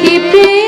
কি প্রিয়